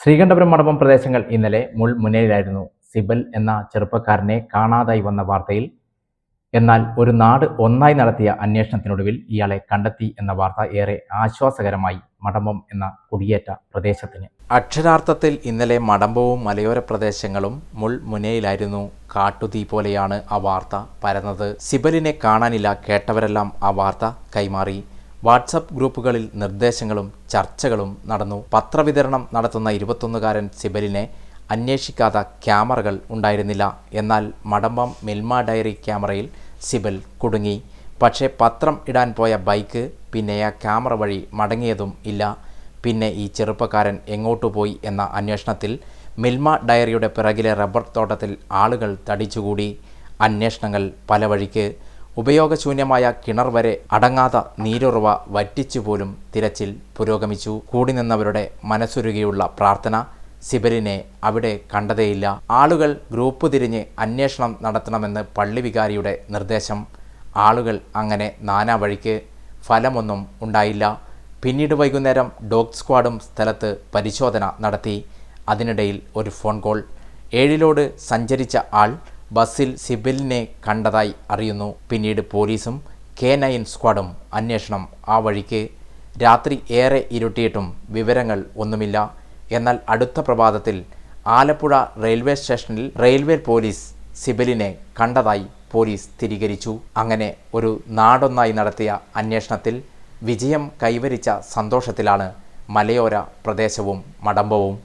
ശ്രീകണ്ഠപുരം മടപ്പം പ്രദേശങ്ങൾ ഇന്നലെ മുൾ മുന്നേറിലായിരുന്നു സിബൽ എന്ന ചെറുപ്പക്കാരനെ കാണാതായി വന്ന വാർത്തയിൽ എന്നാൽ ഒരു നാട് ഒന്നായി നടത്തിയ അന്വേഷണത്തിനൊടുവിൽ ഇയാളെ കണ്ടെത്തി എന്ന വാർത്ത ഏറെ ആശ്വാസകരമായി. മടമ്പം എന്ന കുടിയേറ്റ പ്രദേശത്തിന്. അക്ഷരാർത്ഥത്തിൽ ഇന്നലെ മടമ്പവും മലയോര പ്രദേശങ്ങളും മുൾ മുനയിലായിരുന്നു. കാട്ടുതീ പോലെയാണ് ആ വാർത്ത പരന്നത്. സിബലിനെ കാണാനില്ല കേട്ടവരെല്ലാം ആ വാർത്ത കൈമാറി. വാട്സപ്പ് ഗ്രൂപ്പുകളിൽ നിർദ്ദേശങ്ങളും ചർച്ചകളും നടന്നു. പത്രവിതരണം നടത്തുന്ന ഇരുപത്തൊന്നുകാരൻ സിബലിനെ അന്വേഷിക്കാത്ത ക്യാമറകൾ ഉണ്ടായിരുന്നില്ല. എന്നാൽ മടമ്പം മിൽമ ഡയറി ക്യാമറയിൽ സിബൽ കുടുങ്ങി. പക്ഷേ പത്രം ഇടാൻ പോയ ബൈക്ക് പിന്നെ ആ ക്യാമറ വഴി മടങ്ങിയതും ഇല്ല. പിന്നെ ഈ ചെറുപ്പക്കാരൻ എങ്ങോട്ടു പോയി എന്ന അന്വേഷണത്തിൽ മിൽമ ഡയറിയുടെ പിറകിലെ റബ്ബർ തോട്ടത്തിൽ ആളുകൾ തടിച്ചുകൂടി. അന്വേഷണങ്ങൾ പല വഴിക്ക് ഉപയോഗശൂന്യമായ കിണർ വരെ അടങ്ങാത്ത നീരുറവ വറ്റിച്ചുപോലും തിരച്ചിൽ പുരോഗമിച്ചു. കൂടി നിന്നവരുടെ മനസ്സുരുകിയുള്ള പ്രാർത്ഥന സിബലിനെ അവിടെ കണ്ടതേയില്ല. ആളുകൾ ഗ്രൂപ്പ് തിരിഞ്ഞ് അന്വേഷണം നടത്തണമെന്ന് പള്ളി വികാരിയുടെ നിർദ്ദേശം. ആളുകൾ അങ്ങനെ നാനാ വഴിക്ക് ഫലമൊന്നും ഉണ്ടായില്ല. പിന്നീട് വൈകുന്നേരം ഡോഗ് സ്ക്വാഡും സ്ഥലത്ത് പരിശോധന നടത്തി. അതിനിടയിൽ ഒരു ഫോൺ കോൾ. ഏഴിലോട് സഞ്ചരിച്ച ആൾ ബസ്സിൽ സിബിലിനെ കണ്ടതായി അറിയുന്നു. പിന്നീട് പോലീസും കെ നയൻ സ്ക്വാഡും അന്വേഷണം ആ വഴിക്ക്. രാത്രി ഏറെ ഇരുട്ടിയിട്ടും വിവരങ്ങൾ ഒന്നുമില്ല. എന്നാൽ അടുത്ത പ്രഭാതത്തിൽ ആലപ്പുഴ റെയിൽവേ സ്റ്റേഷനിൽ റെയിൽവേ പോലീസ് സിബലിനെ കണ്ടതായി പോലീസ് സ്ഥിരീകരിച്ചു. അങ്ങനെ ഒരു നാടൊന്നായി നടത്തിയ അന്വേഷണത്തിൽ വിജയം കൈവരിച്ച സന്തോഷത്തിലാണ് മലയോര പ്രദേശവും മടമ്പവും.